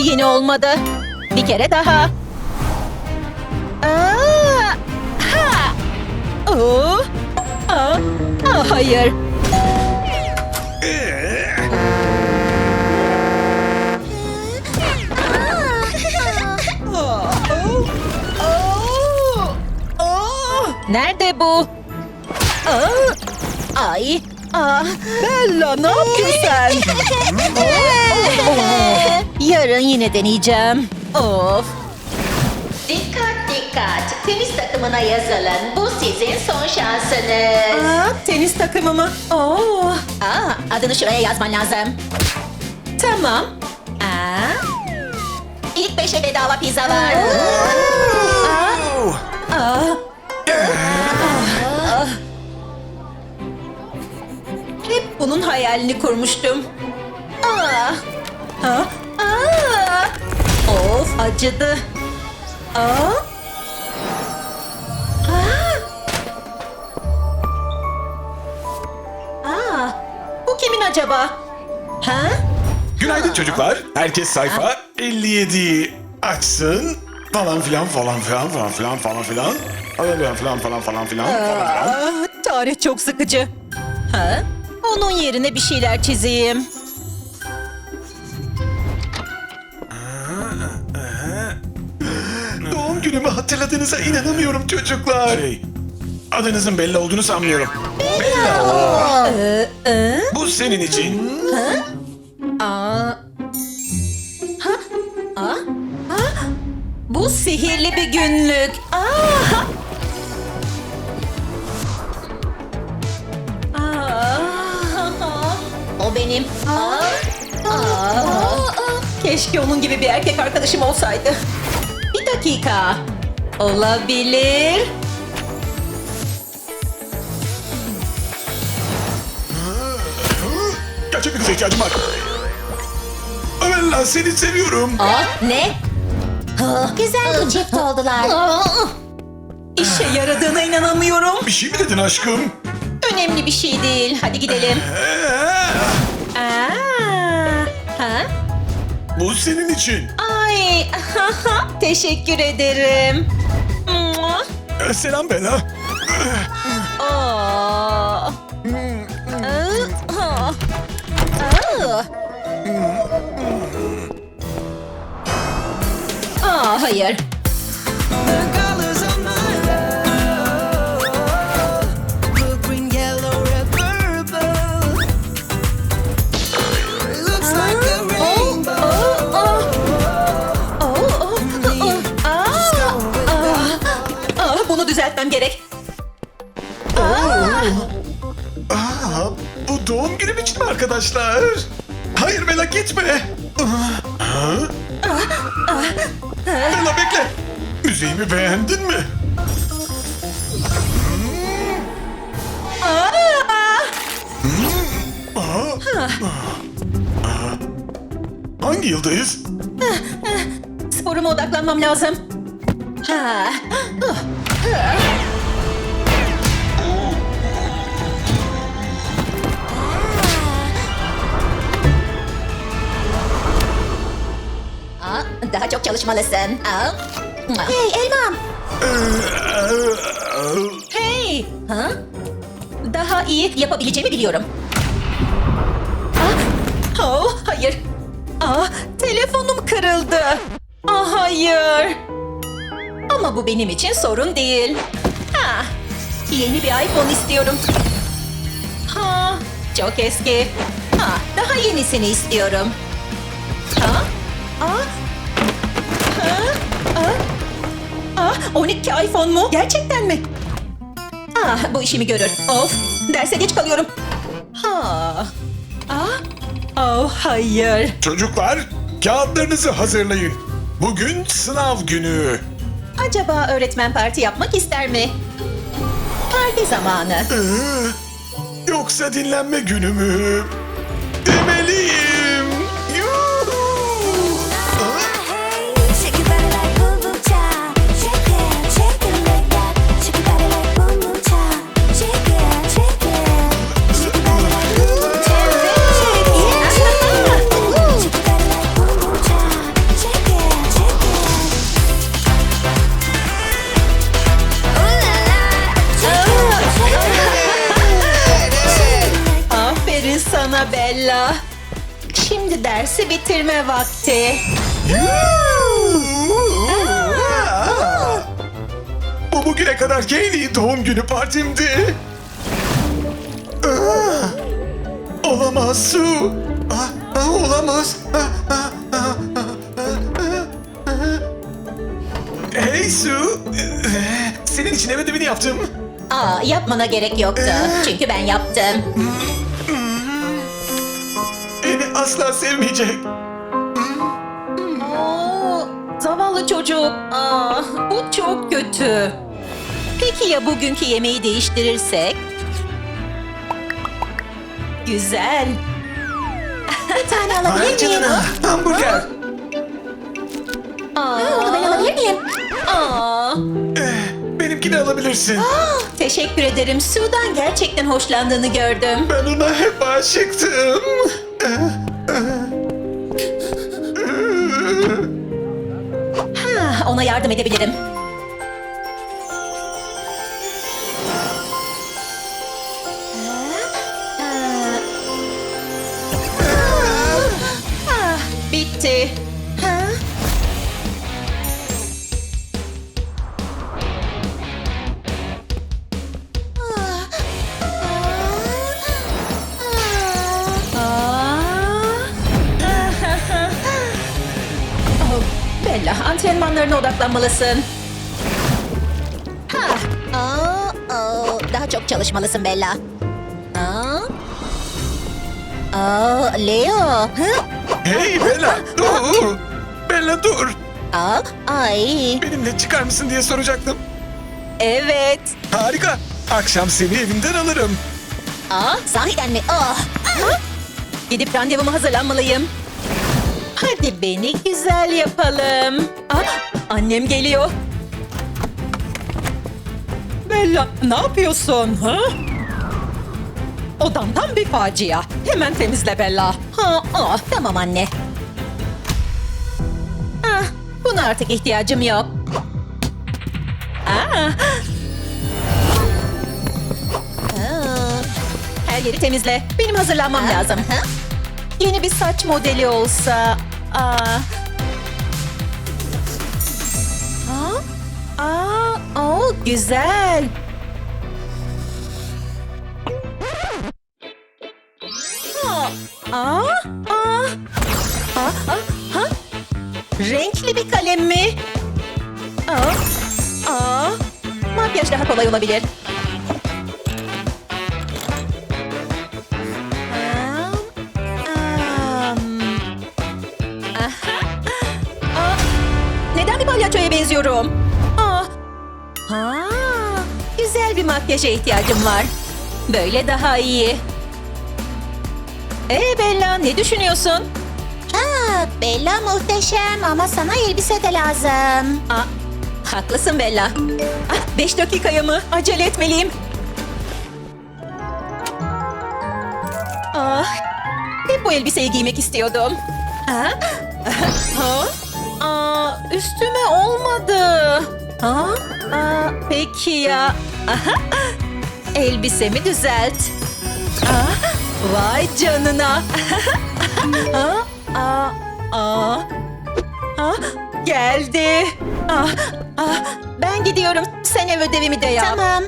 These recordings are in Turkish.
yine olmadı. Bir kere daha. Aa, ha. Oo. Aa, aa, hayır. Nerede bu? Aa, ay. Aa, Bella ne yapıyorsun sen? Yarın yine deneyeceğim. Of. Dikkat dikkat. Tenis takımına yazılın. Bu sizin son şansınız. Aa, tenis takımı mı? Oo. Aa, adını şuraya yazman lazım. Tamam. Aa. İlk beşe bedava pizza var. Aa. Aa. Bunun hayalini kurmuştum. Aa. Ha? Aa. Of acıdı. Aa. Aa. Aa. Bu kimin acaba? Ha? Günaydın çocuklar. Herkes sayfa 57'yi açsın. Falan filan falan filan falan filan falan filan. Falan filan falan falan filan falan filan. Aa, tarih çok sıkıcı. Ha? Onun yerine bir şeyler çizeyim. Doğum günümü hatırladığınıza inanamıyorum çocuklar. Şey, adınızın Bella olduğunu sanmıyorum. Bella. Ee, e? Bu senin için. Aa. Ha? Aa. Ha? Bu sihirli bir günlük. Aa. Aa. O benim. Aa. Aa. Keşke onun gibi bir erkek arkadaşım olsaydı. Bir dakika. Olabilir. Gerçek bir kıza ihtiyacım var. Bella seni seviyorum. Aa, ne? Güzel bir çift oldular. Aa. İşe yaradığına inanamıyorum. Bir şey mi dedin aşkım? Önemli bir şey değil. Hadi gidelim. Bu senin için. Ay, teşekkür ederim. Ee, selam Bella. Aa. Aa, ha. Aa. Aa, hayır. Doğum günüm için mi arkadaşlar? Hayır Bella gitme. Ha? Bekle. Müziğimi beğendin mi? Hangi yıldayız? Sporuma odaklanmam lazım. Ha. Çalışmalısın. Hey elmam. Hey! Ha? Daha iyi yapabileceğimi biliyorum. Ah! Oh, hayır. Ah, telefonum kırıldı. Ah, hayır. Ama bu benim için sorun değil. Ha, yeni bir iPhone istiyorum. Ha, çok eski. Ha, daha yenisini istiyorum. Ha? Ah? 12 iPhone mu? Gerçekten mi? Ah, bu işimi görür. Of, derse geç kalıyorum. Ha. Ah. Oh, hayır. Çocuklar, kağıtlarınızı hazırlayın. Bugün sınav günü. Acaba öğretmen parti yapmak ister mi? Parti zamanı. Ee, yoksa dinlenme günü mü? Demeliyim. Dersi bitirme vakti. Bu bugüne kadar en iyi doğum günü partimdi. Ah! Olamaz Su. Ah, ah, olamaz. Hey Su. Ee, Senin için ev ödevini yaptım. Aa, yapmana gerek yoktu. Çünkü ben yaptım. Asla sevmeyecek. Oo, zavallı çocuk. Aa, bu çok kötü. Peki ya bugünkü yemeği değiştirirsek? Güzel. Bir tane Vay alabilir miyim? canına. Hamburger. Aa, Onu ben alabilir miyim? aa. Eh, Benimkini alabilirsin. Teşekkür ederim. Su'dan gerçekten hoşlandığını gördüm. Ben ona hep aşıktım. Ah, ona yardım edebilirim. Odaklanmalısın. ah. Aa, aa, Daha çok çalışmalısın Bella. Aa, Aa, Leo. Hı? Hey Bella dur. Bella dur. Aa, ay. Benimle çıkar mısın diye soracaktım. Evet. Harika. Akşam seni evimden alırım. Aa, sahiden mi? Ah. Gidip randevuma hazırlanmalıyım. Hadi beni güzel yapalım. Ah, annem geliyor. Bella, ne yapıyorsun? Ha? Odamdan bir facia. Hemen temizle Bella. Ha, ah, Tamam anne. ah, buna artık ihtiyacım yok. Ah, Aa, her yeri temizle. Benim hazırlanmam lazım. Ha? Yeni bir saç modeli olsa... Aa. Güzel. Aa, aa, aa. Aa, ha? Renkli bir kalem mi? Aa, aa. Makyaj daha kolay olabilir. Neden bir palyaçoya benziyorum? Bir makyaja ihtiyacım var. Böyle daha iyi. Ee Bella ne düşünüyorsun? Aa, Bella muhteşem ama sana elbise de lazım. Aa, haklısın Bella. Ah, beş dakikaya mı? Acele etmeliyim. Ah, hep bu elbiseyi giymek istiyordum. Ha? Ha? Aa, üstüme olmadı. Ha? Aa, peki ya. Aha. Elbisemi düzelt. Aa, vay canına. Aa, aa, aa. Ah, geldi. Ah, ah, ben gidiyorum. Sen ev ödevimi de yap. Tamam.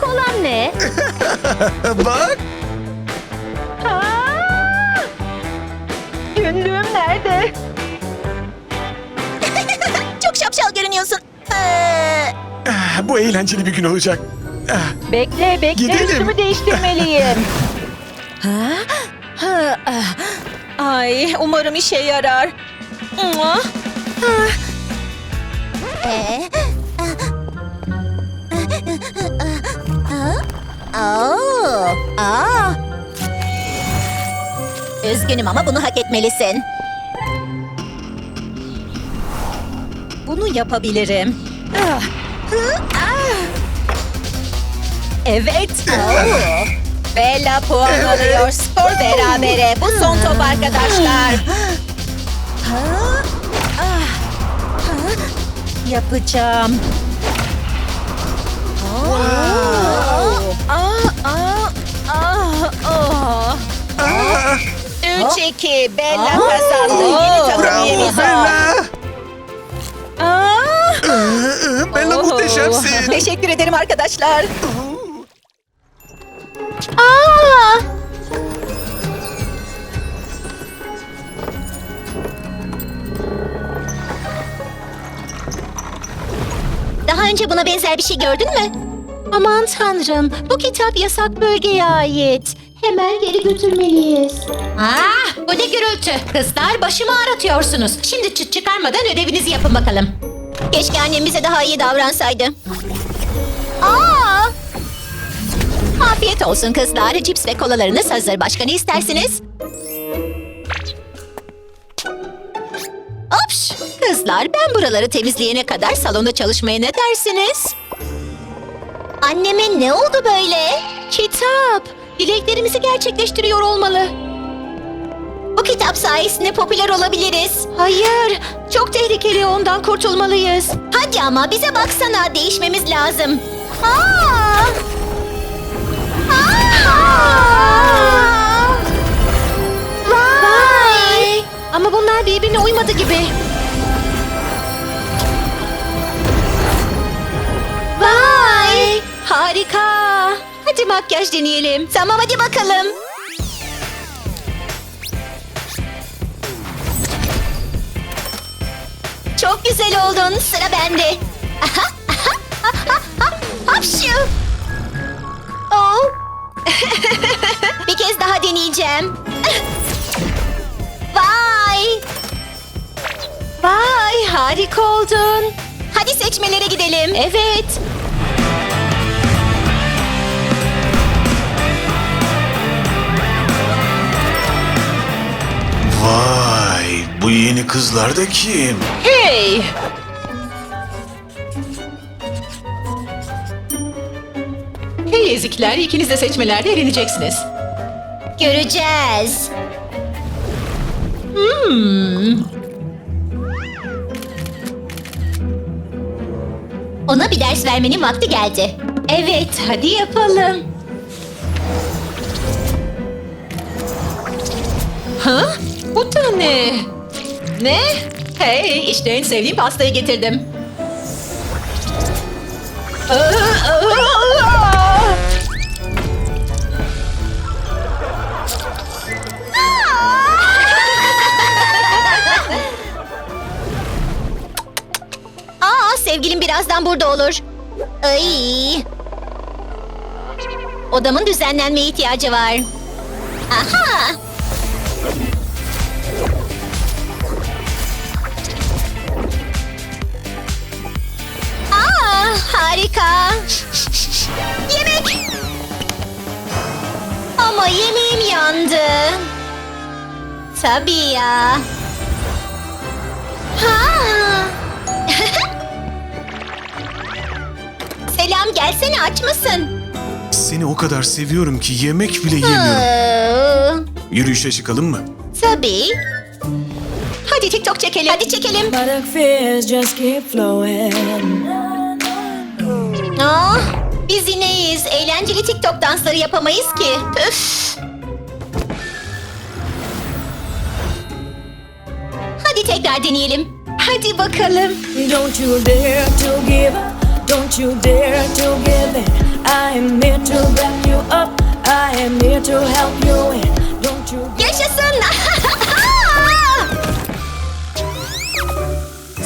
Komik olan ne? Bak. Aa! Günlüğüm nerede? Çok şapşal görünüyorsun. Ee, Ah, Bu eğlenceli bir gün olacak. Ah, Bekle, bekle. Gidelim. Üstümü değiştirmeliyim. ha? Ha, ah. Ay, umarım işe yarar. Mua. Ah, ee, Aa, aa. Üzgünüm ama bunu hak etmelisin. Bunu yapabilirim. Ah, hı, ah. Evet. Oo. Bella puan Evet. alıyor. Skor berabere. Bu son top arkadaşlar. Ha? Ah. Ha? Yapacağım. Aa, aa, aa, aa, aa. Aa, 3-2 Bella kazandı. Yeni takım bravo Bella. Aa. Bella muhteşemsin. Teşekkür ederim arkadaşlar. Aa! Daha önce buna benzer bir şey gördün mü? Aman tanrım, bu kitap yasak bölgeye ait. Hemen geri götürmeliyiz. Ah, bu ne gürültü? Kızlar başımı ağrıtıyorsunuz. Şimdi çıt çıkarmadan ödevinizi yapın bakalım. Keşke annem bize daha iyi davransaydı. Aa! Afiyet olsun kızlar. Cips ve kolalarınız hazır. Başka ne istersiniz? Opş! Kızlar ben buraları temizleyene kadar salonda çalışmaya ne dersiniz? Anneme ne oldu böyle? Kitap. Dileklerimizi gerçekleştiriyor olmalı. Bu kitap sayesinde popüler olabiliriz. Hayır, çok tehlikeli ondan kurtulmalıyız. Hadi ama bize baksana değişmemiz lazım. Aa! Aa! Vay! Ama bunlar birbirine uymadı gibi. Harika. Hadi makyaj deneyelim. Tamam hadi bakalım. Çok güzel oldun. Sıra bende. Hapşu. Oh. Bir kez daha deneyeceğim. Vay! Vay harika oldun. Hadi seçmelere gidelim. Evet. Vay, bu yeni kızlar da kim? Hey. Hey ezikler ikiniz de seçmelerde eğleneceksiniz. Göreceğiz. Hmm. Ona bir ders vermenin vakti geldi. Evet hadi yapalım. Ha? Da ne? Hey işte en sevdiğim pastayı getirdim. Aa, sevgilim birazdan burada olur. Ay. Odamın düzenlenmeye ihtiyacı var. Aha. Harika. Yemek. Ama yemeğim yandı. Tabii ya. Ha. Selam gelsene aç mısın? Seni o kadar seviyorum ki yemek bile yemiyorum. Yürüyüşe çıkalım mı? tabii. Hadi TikTok çekelim. Hadi çekelim. But the fears just keep flowing. Ah, biz yineyiz. Eğlenceli TikTok dansları yapamayız ki. Püf. Hadi tekrar deneyelim. Hadi bakalım. Don't you dare to give up. Don't you dare to give in. I am here to back you up. I am here to help you win. Don't you Yaşasın.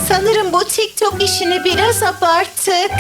Sanırım bu TikTok işini biraz abarttık.